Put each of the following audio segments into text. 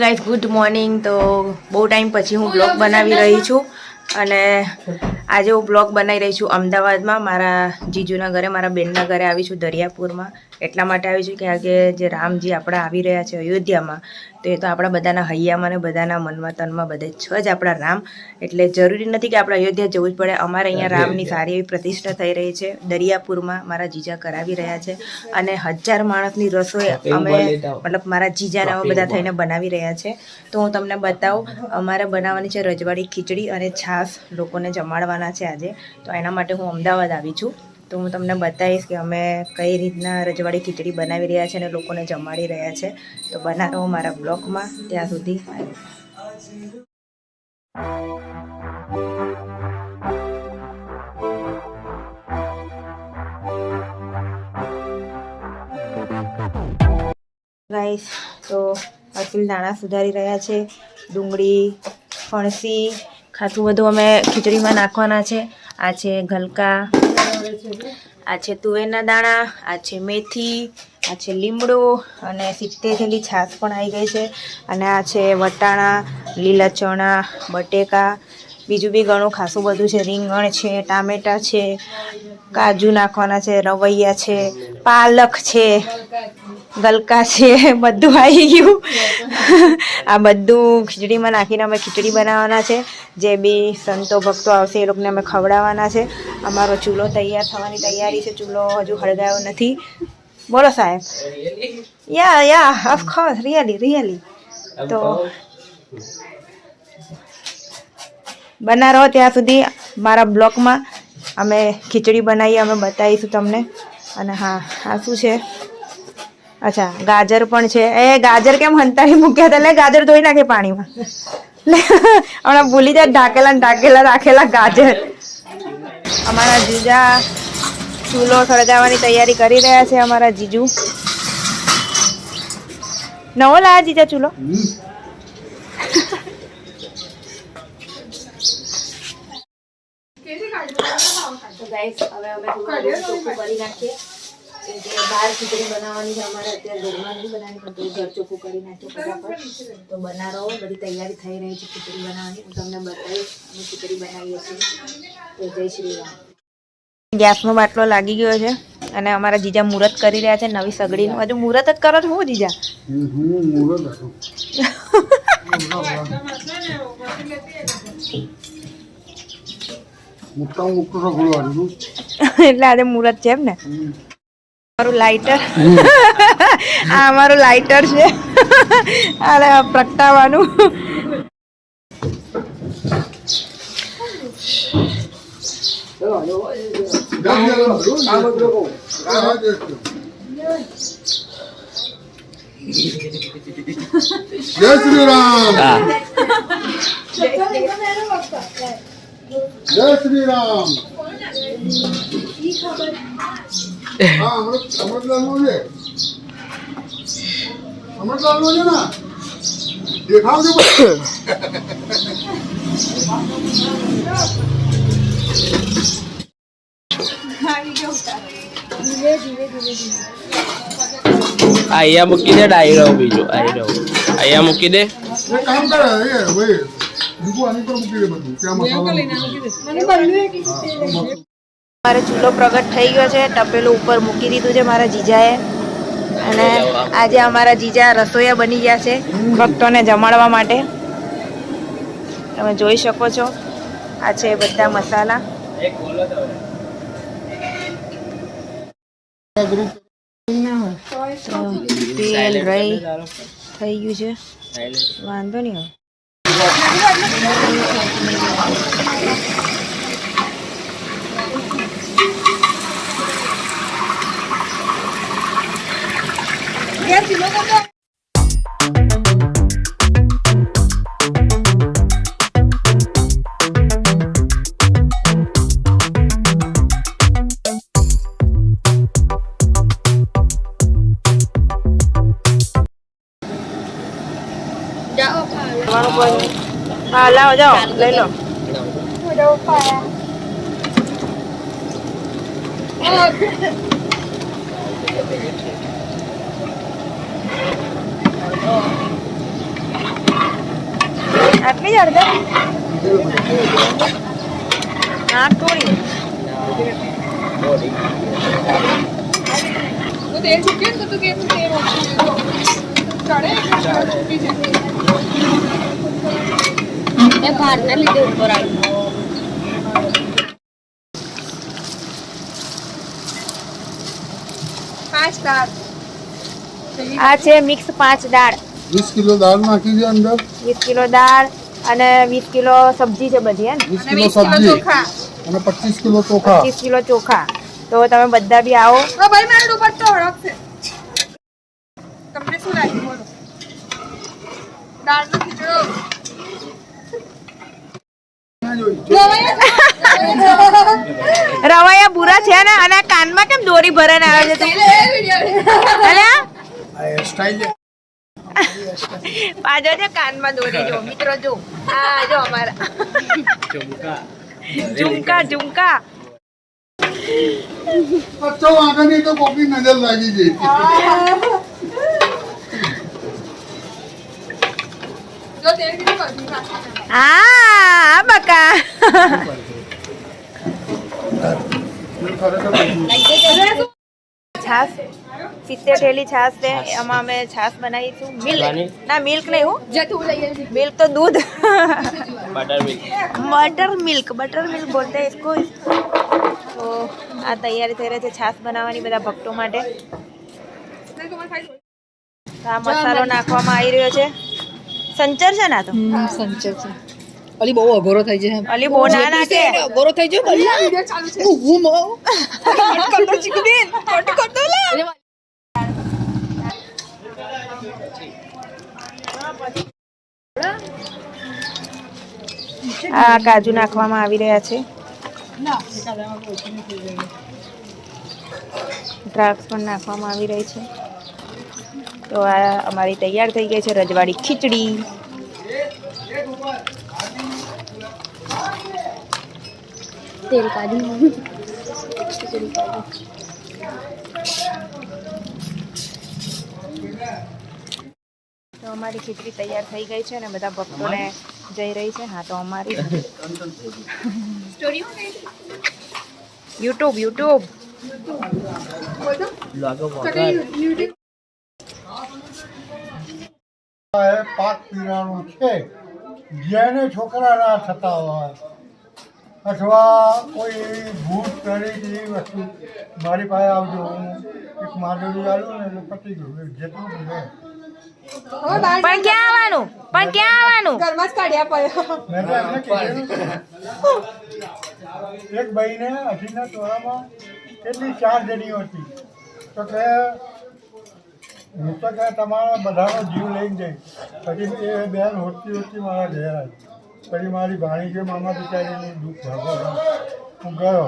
Guys good morning તો બહુ time પછી હું બ્લોગ બનાવી રહી છું. અને આજે હું બ્લોગ બનાવી રહી છું અમદાવાદમાં. મારા જીજુના ઘરે, મારા બેનના ઘરે આવી છું દરિયાપુરમાં. એટલા માટે આવી છું કારણ કે જે રામજી આપણા આવી રહ્યા છે અયોધ્યામાં તો એ તો આપણા બધાના હૈયામાં ને બધાના મનમાં તનમાં બધે છ જ આપણા રામ. એટલે જરૂરી નથી કે આપણે અયોધ્યા જવું જ પડે. અમારે અહીંયા રામની સારી એવી પ્રતિષ્ઠા થઈ રહી છે. દરિયાપુરમાં મારા જીજા કરાવી રહ્યા છે અને હજાર માણસની રસોઈ અમે મતલબ મારા જીજાને અમે બધા થઈને બનાવી રહ્યા છે. તો હું તમને બતાવું અમારે બનાવવાની છે રજવાડી ખીચડી અને છાશ લોકોને જમાડવાના છે આજે. તો એના માટે હું અમદાવાદ આવી છું. તો હું તમને બતાવીશ કે અમે કઈ રીતના રજવાડી ખીચડી બનાવી રહ્યા છે અને લોકોને જમાડી રહ્યા છે. તો બના રહો મારા બ્લોગમાં. ત્યાં સુધી રાઈસ તો અતુલ દાણા સુધારી રહ્યા છે. ડુંગળી, ફણસી ખાતું બધું અમે ખીચડીમાં નાખવાના છે. આ છે ગલકા આ છે તુવેરના દાણા, આ છે મેથી, આ છે લીમડો અને સિત્તેર જેટલી છાશ પણ આવી ગઈ છે. અને આ છે વટાણા, લીલા ચણા, બટેકા, બીજું બી ઘણું ખાસું બધું છે. રીંગણ છે, ટામેટાં છે, કાજુ નાખવાના છે, રવૈયા છે, પાલક છે. ગલકા છે બધું આવી ગયું. આ બધું ખીચડીમાં નાખીને અમે ખીચડી બનાવવાના છે. જે બી સંતો ભક્તો આવશે એ લોકોને અમે ખવડાવવાના છે. અમારો ચૂલો તૈયાર થવાની તૈયારી છે. ચૂલો હજુ હળગાયો નથી. બોલો સાહેબ. Yeah yeah of course really really તો બના રહો ત્યાં સુધી મારા બ્લોગમાં અમે ખીચડી બનાવીએ અમે બતાવીશું તમને. અને હા આ શું છે? અચ્છા, ગાજર પણ છે. એ ગાજર કેમ હંતારી મૂક્યા હતા? એટલે ગાજર ધોઈ નાખે પાણીમાં. લે, હમણાં ભૂલી જાય, ઢાકેલા ઢાકેલા રાખેલા ગાજર. અમારા જીજા ચૂલો સળગાવવાની તૈયારી કરી રહ્યા છે અમારા જીજુ. નવો લાયા જીજા ચૂલો? હવે અમે કરી નાખીએ. કેમ કે બહાર ખીચડી બનાવવાની છે અમારે અત્યારે ઘરમાં નથી બનાવવાની પણ તો ઘર ચોખ્ખું કરી નાખીએ ફટાફટ. તો બનાવો બધી તૈયારી થઈ રહી છે ખીચડી બનાવવાની. હું તમને બતાવીશ અમે ખીચડી બનાવીએ છીએ. તો જય શ્રી રામ. ગેસનો બાટલો લાગી ગયો છે અને અમારા જીજા મુહૂર્ત કરી રહ્યા છે નવી સગડીનું. હજુ મુહૂર્ત જ કરો છો હું જીજા? એટલે આજે મુહૂર્ત છે એમ ને? અમારું લાઇટર આ અમારું લાઇટર છે અને આ પ્રગટાવવાનું જય શ્રી રામ જય શ્રી રામ અહીંયા મૂકી દે ડાયરો બીજો આયરો અહીંયા મૂકી દે. કામ કરે ભાઈ. પર મૂકી દે બધું. મારો ચૂલો પ્રગટ થઈ ગયો છે. તપેલું ઉપર મૂકી દીધું છે મારા જીજાએ. અને આજે અમારા જીજા રસોઈયા બની ગયા છે ભક્તોને જમાડવા માટે. તમે જોઈ શકો છો, આ છે બધા મસાલા. તેલ રહી થઈ ગયું છે. વાંધો નહીં હવે તમારું કોઈ હા લાવો જાઓ લઈ લો આટલી જ અડધા? આઠ થોડી. તો તેલ છૂટ્યું ને તો તેલ ઓછું ચડે છૂટી એ ભારના લીધે ઉપર આવ્યું પાંચ દાળ. આ છે મિક્સ પાંચ દાળ. વીસ કિલો દાળ નાખી છે અંદર. વીસ કિલો દાળ અને વીસ કિલો સબ્જી છે બધી હે વીસ કિલો સબ્જી અને પચીસ કિલો ચોખા. પચીસ કિલો ચોખા. તો તમે બધા બી આવો. ભાઈ મારો દુપટ્ટો હડકશે તમને શું લાગ્યું? બોલો. દાળનો ખીચડો. રવાયા બુરા છે ને અને કાનમાં કેમ દોરી ભરાને આવે છે? અલ્યા? સ્ટાઇલ. પાજો છે કાનમાં દોરી જો મિત્રો જો. આ જો અમારા. ઝુમકા. ઝુમકા આગળની તો કોપી નજર લાગી ગઈ. જો તેલ કેટલું બધું નાખ્યું હા આ બકા. છાસ સિત્તેર ઠેલી છાશ છે એમાં અમે છાશ બનાવી છું. મિલ્ક. ના મિલ્ક નહીં હું. જતું મિલ્ક તો દૂધ. Butter milk. Butter milk butter milk બોલતે ઇસકો તો આ તૈયારી થઈ રહી છે છાશ બનાવવાની બધા ભક્તો માટે. આ મસાલો નાખવામાં આવી રહ્યો છે. સંચર છે ને આ તો? સંચર છે. અલી બહુ અઘોરો થઈ જાય અલી બહુ ના ના કે અઘોરો થઈ જશે અલી? ચાલુ છે હું મો? કટ કર દો ચીકુ કટ કર દો લા આ કાજુ નાખવામાં આવી રહ્યા છે. દ્રાક્ષ પણ નાખવામાં આવી રહી છે. તો આ અમારી તૈયાર થઈ ગઈ છે રજવાડી ખીચડી. તેલ કાઢી તો અમારી ખીચડી તૈયાર થઈ ગઈ છે અને બધા ભક્તોને જઈ રહી છે. હા, તો અમારી યુટ્યુબ યુટ્યુબ. પાક પીવાનું છે. જેને છોકરા થતા હોય અથવા કોઈ ભૂત કરી વસ્તુ મારી પાસે આવજો. એક માંડવી આવ્યું ને એટલે પતી ગયું. જેટલું પણ ક્યાં આવવાનું? પણ ક્યાં આવવાનું? ઘરમાં જ કાઢ્યા પડ્યો. એક ભાઈને અઢીના ચોરામાં કેટલી ચાર જણીઓ હતી. તો કે હું તો કે તમારા બધાનો જીવ લઈને જઈશ. પછી એ બેન હોતી હોતી મારા ઘેર આવી. પછી મારી ભાણી છે મામા બિચારીનું દુઃખ ભાગો હું ગયો.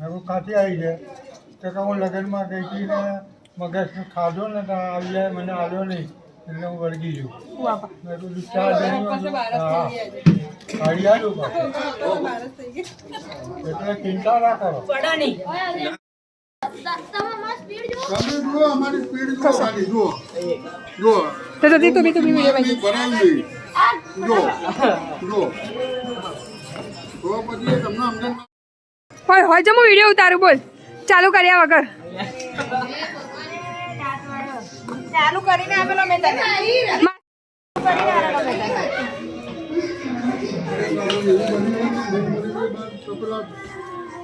મેં કાંથી આવી છે? તો કે હું લગ્નમાં ગઈ હતી ને મગજનું ખાધો ને તો આવી જાય મને આવ્યો નહીં. એટલે હું વળગી ગયું. મેં કીધું ચાર. એટલે ચિંતા ના કરો. તમે જુઓ અમારી સ્પીડ જુઓ ખાલી જુઓ. જુઓ. તો તો તો બી તો બી વીડિયો જુઓ. જુઓ. તો પછી તમને અંદર હોય હોય વીડિયો ઉતારું બોલ. ચાલુ કર્યા વગર. ચાલુ કરીને આપેલો મેં તને. પેલા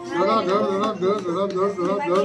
ધડા ધડ ધડા ધડ ધડા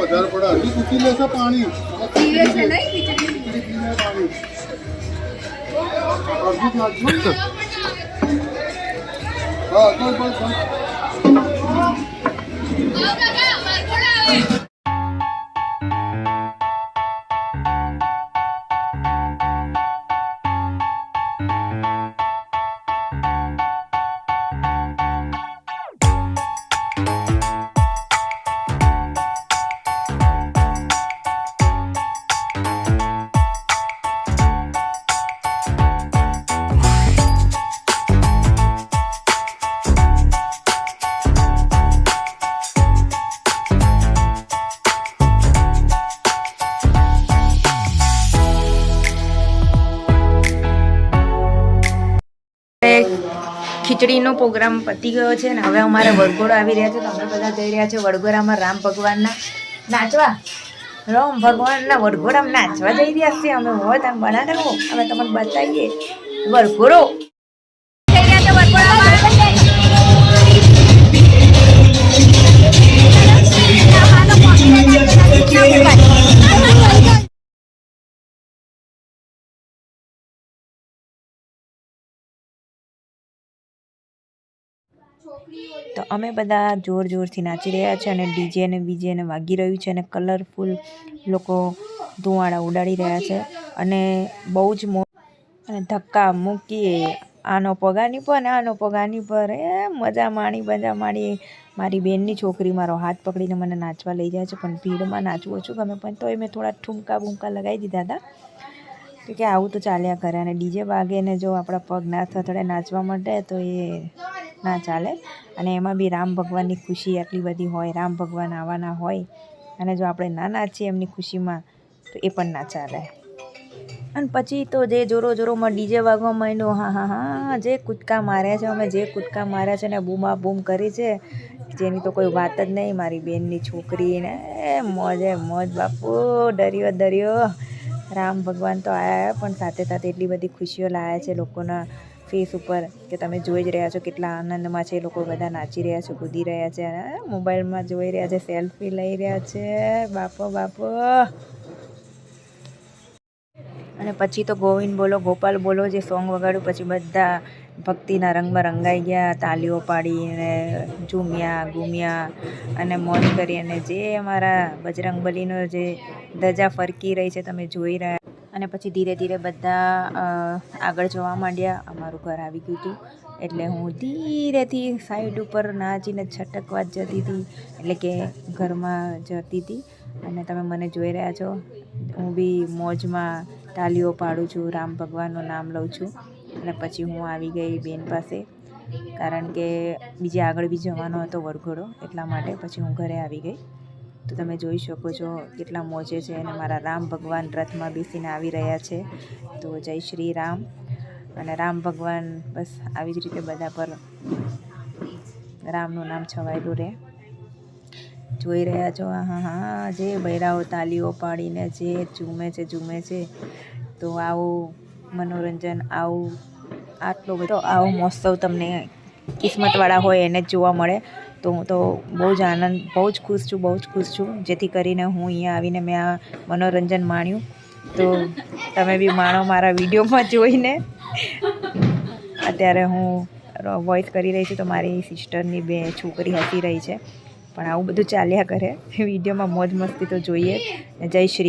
વધારે પડે? હજી તૂટી લેશે પાણી? હા તો પ્રોગ્રામ પતી ગયો છે ને હવે અમારે વડઘોડો આવી રહ્યા છે તો અમે બધા જઈ રહ્યા છે વડઘોડામાં રામ ભગવાનના નાચવા. રામ ભગવાનના વડઘોડામાં નાચવા જઈ રહ્યા છીએ અમે. હોય તમે બનાવો, અમે તમને બતાવીએ. વડઘોડો તો અમે બધા જોર જોરથી નાચી રહ્યા છે અને ડીજે ને વાગી રહ્યું છે અને કલરફુલ લોકો ધુવાડા ઉડાડી રહ્યા છે. અને બહુ જ મો અને ધક્કા મૂકીએ. આનો પગાની પર આનો પગાની પર એ મજા માણી મજા માણી. મારી બેનની છોકરી મારો હાથ પકડીને મને નાચવા લઈ જાય છે, પણ ભીડમાં નાચવું ઓછું ગમે પણ તોય મેં થોડા ઠુમકા બુમકા લગાવી દીધા હતા. કે આવું તો ચાલ્યા કરે અને ડીજે વાગે ને જો આપણા પગ ના થથડે નાચવા માટે તો એ ના ચાલે. અને એમાં બી રામ ભગવાનની ખુશી આટલી બધી હોય, રામ ભગવાન આવવાના હોય અને જો આપણે ના નાચીએ એમની ખુશીમાં તો એ પણ ના ચાલે. અને પછી તો જે જોરો જોરોમાં ડીજે વાગવા માંડ્યો, હા હા હા, જે કૂદકા માર્યા છે, અમે જે કૂદકા માર્યા છે ને બૂમા બૂમ કરી છે, જેની તો કોઈ વાત જ નહીં, મારી બેનની છોકરીને મોજે મોજ બાપુ, ડર્યો ડર્યો. રામ ભગવાન તો આવ્યા પણ સાથે સાથે એટલી બધી ખુશીઓ લાવ્યા છે લોકોના ફેસ ઉપર કે તમે જોઈ જ રહ્યા છો કેટલા આનંદમાં છે, લોકો બધા નાચી રહ્યા છે, કૂદી રહ્યા છે અને મોબાઈલમાં જોઈ રહ્યા છે, સેલ્ફી લઈ રહ્યા છે, બાપો બાપો. અને પછી તો ગોવિંદ બોલો, ગોપાલ બોલો, જે સોંગ વગાડ્યું, પછી બધા ભક્તિના રંગમાં રંગાઈ ગયા, તાલીઓ પાડીને ઝૂમ્યા ઘૂમ્યા અને મોજ કરી અને જે અમારા બજરંગબલીનો જે ધજા ફરકી રહી છે, તમે જોઈ રહ્યા અને પછી ધીરે ધીરે બધા આગળ જોવા માંડ્યા. અમારું ઘર આવી ગયું હતું. એટલે હું ધીરેથી સાઈડ ઉપર નાચીને છટકવા જતી હતી. એટલે કે ઘરમાં જતી હતી. અને તમે મને જોઈ રહ્યા છો. હું બી મોજમાં તાલીઓ પાડું છું, રામ ભગવાનનું નામ લઉં છું. અને પછી હું આવી ગઈ બેન પાસે. કારણ કે બીજે આગળ બી જવાનો હતો વરઘોડો એટલા માટે પછી હું ઘરે આવી ગઈ. તો તમે જોઈ શકો છો કેટલા મોજે છે અને મારા રામ ભગવાન રથમાં બેસીને આવી રહ્યા છે. તો જય શ્રી રામ. અને રામ ભગવાન બસ આવી જ રીતે બધા પર રામનું નામ છવાયેલું રહે. જોઈ રહ્યા છો, હા હા જે બૈરાઓ તાલીઓ પાડીને જે ઝૂમે છે ઝૂમે છે, તો આવું મનોરંજન, આવું આટલો બધો, આવો મહોત્સવ તમને કિસ્મતવાળા હોય એને જ જોવા મળે. તો હું તો બહુ જ આનંદ, બહુ જ ખુશ છું, બહુ જ ખુશ છું. જેથી કરીને હું અહીંયા આવીને મેં આ મનોરંજન માણ્યું. તો તમે બી માણો મારા વિડીયોમાં જોઈને. અત્યારે હું વોઇસ કરી રહી છું તો મારી સિસ્ટરની બે છોકરી હસી રહી છે. પણ આવું બધું ચાલ્યા કરે. વિડીયોમાં મોજ મસ્તી તો જોઈએ. જય શ્રી